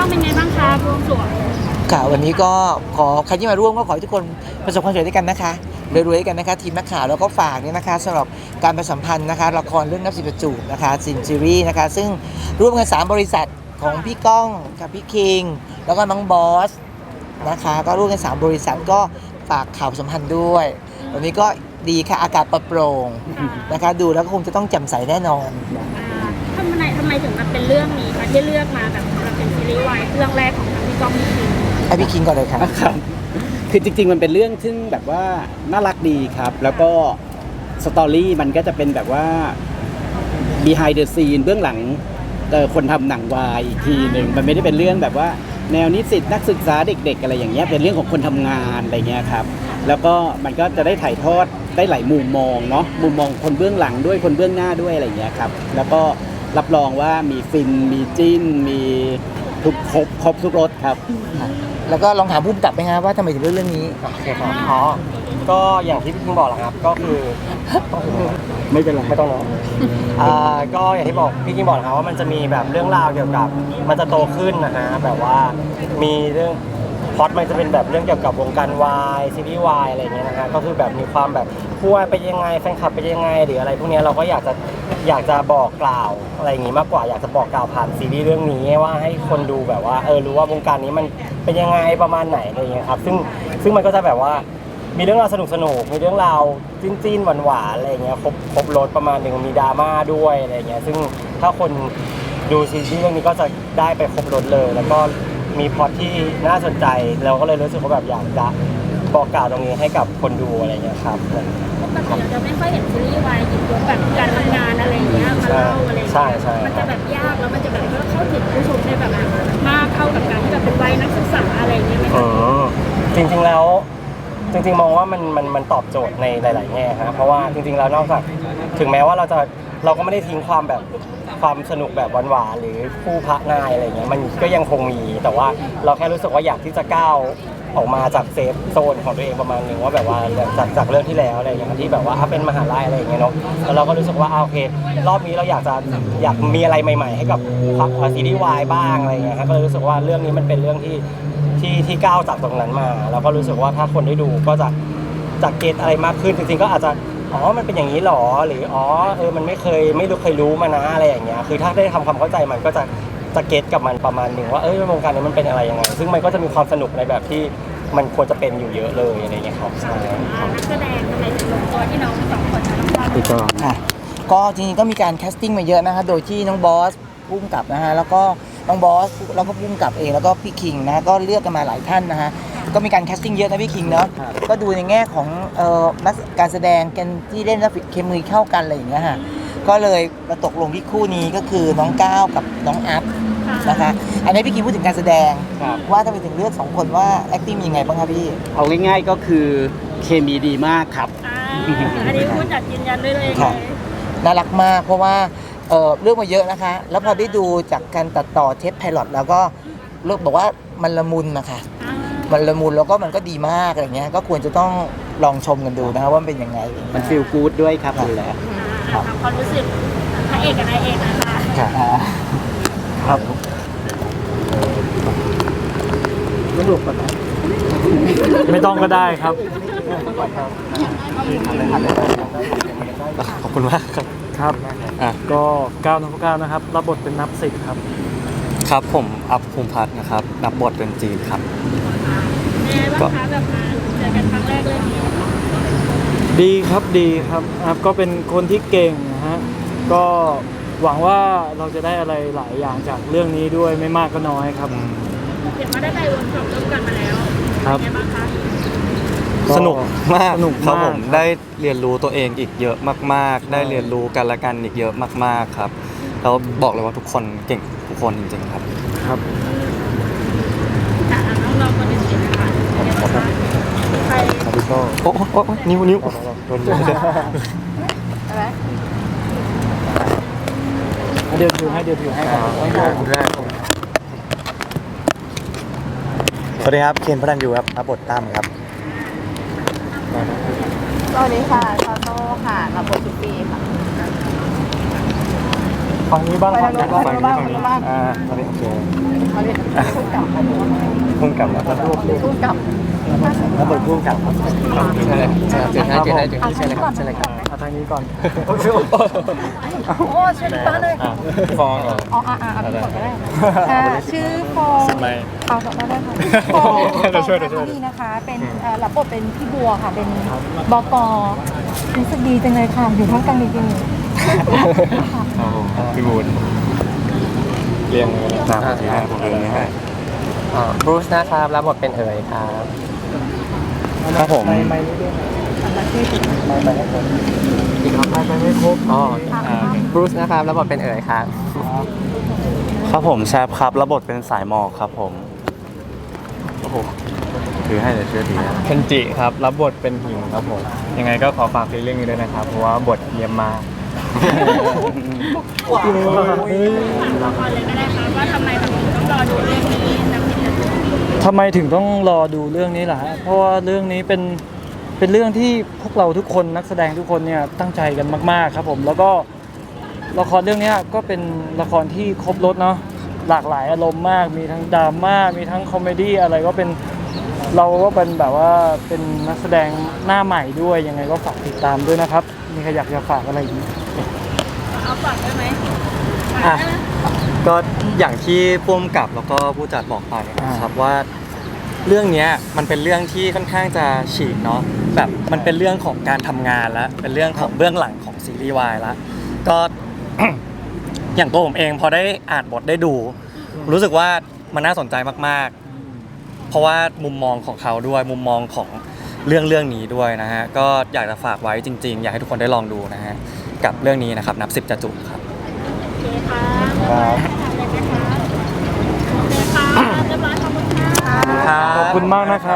องเป็นไงบ้างคะบวงสรวงค่ะวันนี้ก็ขอใครที่มาร่วมก็ขอให้ทุกคนประสบความสำเร็จด้วยกันนะคะรวยๆด้วยกันนะคะทีมนักข่าวแล้วก็ฝากเนี่ยนะคะสำหรับการประชาสัมพันธ์นะคะละครเรื่องนับสิบประจูบนะคะซินซีรีส์นะคะซึ่งร่วมกัน 3 บริษัทของพี่ก้องกับพี่คิง แล้วก็น้องบอสนะคะก็ร่วมกัน 3 บริษัทก็ฝากข่าวสัมพันธ์ด้วย วันนี้ก็ดีค่ะอากาศปลอดโปร่งนะคะดูแล้วก็คงจะต้องแจ่มใสแน่นอนอ่าทำไมทำไมถึงมาเป็นเรื่องนี้คะที่เลือกมาแบบมาเป็ นซีรีส์วายเรื่องแรกของทางพี่ก้องพี่คิงให้พี่คิงก่อนเลยค่ะครับ คือจริงๆ มันเป็นเรื่องซึ่งแบบว่าน่ารักดีครับ แล้วก็สตอรี่มันก็จะเป็นแบบว่า behind the scene เบื้องหลังเอ่อคนทำหนังวายอีกทีหนึ่งมันไม่ได้เป็นเรื่องแบบว่า แนวนิสิตนักศึกษาเด็ก ๆ อะไรอย่างเงี้ยเป็นเรื่องของคนทำงานอะไรเงี้ยครับ แล้วก็มันก็จะได้ถ่ายทอดได้หลายมุมมองเนาะมุมมองคนเบื้องหลังด้วยคนเบื้องหน้าด้วยอะไรเงี้ยครับ แล้วก็รับรองว่ามีฟินมีจิ้นมี ทุกครบครบทุกรสครับ แล้วก็ลองถามผู้กำกับไหมฮะว่าทำไมถึงเลือกเรื่องนี้ โอเคครับอ๋อก็อย่างที่พี่พิงบอกแหละครับ ก็คือไม่เป็นไรไม่ต้องเนอะอ่าก็อย่างที่บอกพี่พิงบอกนะครับว่ามันจะมีแบบเรื่องราวเกี่ยวกับ มันจะโตขึ้นนะฮะแบบว่ามีเรื่อง พล็อตมันจะเป็นแบบเรื่องเกี่ยวกับวงการวายซีรีส์วายอะไรเงี้ยนะฮะก็คือแบบมีความแบบผู้วายเป็นยังไงแฟนคลับเป็นยังไง หรืออะไรพวกเนี้ยเราก็อยากจะอยากจะบอกกล่าวอะไรอย่างงี้มากกว่าอยากจะบอกกล่าวผ่านซีรีส์เรื่องนี้ว่าให้คนดูแบบว่าเออรู้ว่าวงการนี้มันเป็นยังไงประมาณไหนอะไรเงี้ยครับซึ่งซึ่งมันก็จะแบบว่ามีเรื่องราวสนุกสนุกมีเรื่องราวจิ้นจิ้นหวานหวานอะไรเงี้ยครบครบรถประมาณหนึ่งมีดราม่าด้วยอะไรเงี้ยซึ่งถ้าคนดูซีรีส์เรื่องนี้ก็จะได้ไปครบรถเลย แล้วก็ มีพล็อตที่น่าสนใจเราก็เลยรู้สึกว่าแบบอยากจะบอกกล่าวตรงนี้ให้กับคนดูอะไรอย่างเงี้ยครับปกติเราจะไม่ค่อยเห็นซีรีส์วายหยิบยกแบบการทำงานอะไรอย่างเงี้ยมาเล่าอะไรอย่างใช่เงี้ยใช่มันจะแบบยากแล้วมันจะแบบเข้าถึงผู้ชมได้แบบมากเข้ากับการที่แบบเป็นวัยนักศึกษาอะไรอย่างเงี้ยไหมอืคะมจริงๆแล้วจริงๆมองว่ามันมันมันตอบโจทย์ในหลาย ๆ แง่ฮะเพราะว่าจริงๆแล้วนอกจากถึงแม้ว่าเราจะเราก็ไม่ได้ทิ้งความแบบ ความสนุกแบบหวานๆหรือคู่พระนายอะไรเงี้ยมันก็ยังคงมีแต่ว่าเราแค่รู้สึกว่าอยากที่จะก้าวออกมาจากเซฟโซนของตัวเองประมาณหนึ่งว่าแบบว่าจากจากเรื่องที่แล้วอะไรอย่างเงี้ยที่แบบว่าอะเป็นมหาลัยอะไรอย่างเงี้ยเนาะแล้วเราก็รู้สึกว่าอะโอเค รอบนี้เราอยากจะอยากมีอะไรใหม่ ๆ ให้กับซีรีส์วายบ้างอะไรเงี้ยครับก็เลยรู้สึกว่าเรื่องนี้มันเป็นเรื่องที่ที่ที่ก้าวจากตรงนั้นมา แล้วก็รู้สึกว่าถ้าคนได้ดูก็จะจะเก็ตอะไรมากขึ้นจริงๆก็อาจจะ อ๋อ มันเป็นอย่างนี้หรอ หรืออ๋อ เออ มันไม่เคยไม่รู้เคยรู้มานะอะไรอย่างเงี้ย คือถ้าได้ทำความเข้าใจมันก็จะจะเก็ตกับมันประมาณหนึ่งว่า เอ้ยวงการนี้มันเป็นอะไรยังไง ซึ่งมันก็จะมีความสนุกในแบบที่มันควรจะเป็นอยู่เยอะเลยอะไรอย่างเงี้ยครับใช่อ่านักแสดงทำไมถึงลงตัวที่น้องสองคนนะน้องบอลค่ะก็จริงๆก็มีการแคสติ้งมาเยอะนะคะโดยที่น้องบอสพุ่มกับนะฮะ แล้วก็น้องบอสแล้วก็พุ่มกับเอง แล้วก็พี่คิงนะ ก็เลือกกันมาหลายท่านนะฮะ ก็มีการแคสติ้งเยอะนะพี่คิงเนาะก็ดูในแง่ของเอ่อนักการแสดงกันที่เล่นแล้วเคมีเข้ากันอะไรอย่างเงี้ยฮะก็เลยมาตกลงที่คู่นี้ก็คือน้องก้าวกับน้องอัพนะคะอันนี้พี่คิงพูดถึงการแสดงครับ ว่าทำไมถึงเลือกสองคนว่า acting มียังไงบ้างครับพี่เอาง่ายๆก็คือเคมีดีมากครับ อ่าอันนี้พูดจากยืนยันด้วยเลยครับน่ารักมากเพราะว่าเอ่อเรื่องมาเยอะนะคะ แล้วพอได้ดูจากการตัดต่อเทปไพลอตแล้วก็เลือกบอกว่ามันละมุนนะคะอ่า มันละมุนแล้วก็มันก็ดีมากอะไรเงี้ย ก็ควรจะต้องลองชมกันดูนะครับว่ามันเป็นยังไงมันฟีลกู๊ดด้วยครับดูแลอ่าทำความรู้สึกพระเอกกับนายเอกนะคะครับไม่หลุดก่อนนะไม่ต้องก็ได้ครับ ขอบคุณมากครับครับอะก็ก้าวนักก้าวนะครับ รับบทเป็นนับสิบครับ ครับผมอัพภูมิพัฒน์นะครับ รับบทเป็นจีนครับ เป็นไงบ้างคะแบบมาเจอกันครั้งแรกเรื่องนี้ดีครับดีครับอัพก็เป็นคนที่เก่งนะฮะก็หวังว่าเราจะได้อะไรหลายอย่างจากเรื่องนี้ด้วยไม่มากก็น้อยครับ เห็นว่าได้ไปเวิร์กช็อปร่วมกันมาแล้วครับ เป็นไงบ้างคะก็สนุกมากสนุกครับมากผมได้เรียนรู้ตัวเองอีกเยอะมากๆ ได้เรียนรู้กันและกันอีกเยอะมากๆครับแล้วบอกเลยว่าทุกคนเก่งทุกคนจริงๆครับ ครับ แต่น้องๆคนอื่นนะคะเป็นไงบ้างคะใครโอ้โอ้โอ้นิ้วนิ้วโดนนิ้วเดี๋ยวถือให้เดี๋ยวถือให้ครับสวัสดีครับ เคนพระดันยูครับรับบทตั้มครับ สวัสดีค่ะชาโต้ค่ะรับบทชิปปี้ค่ะ ฝั่งนี้บ้างฝั่งนี้บ้างฝั่งนี้ฝั่งนี้อ่าตอนนี้โอเคเขาเรียกพูดกับพุ่งกลับมาพูดกับแล้วบทพุ่งกับใช่เลยใช่ครับเจอหน้าเจอหน้าเจอหอะน้าใช่เลยครับใช่เลยครับเอาทางนี้ก่อนโอ้ชื่อป้าเลยฟองก่อนอ๋ออ่าอ่าพี่ก่อนก็ได้ค่ะชื่อฟองเอาต่อได้ค่ะฟองเดี๋ยวช่วยเดี๋ยวช่วยดีนะคะเป็นเอ่อรับบทเป็นพี่บัวค่ะเป็นบกรู้สึกดีจังเลยค่ะอยู่ท่ามกลาง จริงๆพี่บูนเรียงเลยครับที่ให้ผมเรื่องนี้ให้บรูซนะครับรับบทเป็นเอ๋ยครับ ครับผมไม่ไม่ไม่ด้วยไม่ไม่ไม่ครบอีกครับไม่ไม่ไม่ครบอ๋อบรูซนะครับรับบทเป็นเอ๋ยครับ ครับผมแซบครับระบทเป็นสายหมอกครับผมโอ้โหถือให้เลยเชื่อดีนะเคนจิครับ รับบทเป็นหิวครับผม ยังไงก็ขอฝากซีรีส์เรื่องนี้ด้วยนะครับ เพราะว่าบทเยี่ยมมาก ละครเลยก็ได้ค่ะว่าทำไมแบบถึงต้องรอดูเรื่องนี้น้ำพริกกระจูดทำไมถึงต้องรอดูเรื่องนี้ล่ะฮะเพราะว่าเรื่องนี้เป็นเป็นเรื่องที่พวกเราทุกคนนักแสดงทุกคนเนี่ยตั้งใจกันมาก ๆ ครับผม แล้วก็ละครเรื่องเนี้ยก็เป็นละครที่ครบรถเนาะหลากหลายอารมณ์มาก มีทั้งดราม่ามีทั้งคอมเมดี้อะไรก็เป็นเราก็เป็นแบบว่าเป็นนักแสดงหน้าใหม่ด้วยยังไงก็ฝากติดตามด้วยนะครับ มีใครอยากจะฝากอะไรอีกไหม เอาฝากได้ไหมอะ ก็อย่างที่พุ่มกับแล้วก็ผู้จัดบอกไปนะครับว่า เรื่องเนี้ยมันเป็นเรื่องที่ค่อนข้างจะฉีกเนาะแบบมันเป็นเรื่องของการทำงานแล้วเป็นเรื่องของเบื้องหลังของซีรีส์วายแล้วก็ อย่างตัวผมเองพอได้อ่านบทได้ดู รู้สึกว่ามันน่าสนใจมากๆ เพราะว่ามุมมองของเขาด้วยมุมมองของเรื่องเรื่องนี้ด้วยนะฮะก็อยากจะฝากไว้จริง ๆ อยากให้ทุกคนได้ลองดูนะฮะ กับเรื่องนี้นะครับนับสิบจะจุครับโอเคค่ะครับโอเคค่ะเรียบร้อยขอบคุณค่ะ ขอบคุณมากนะครับขอบคุณมาก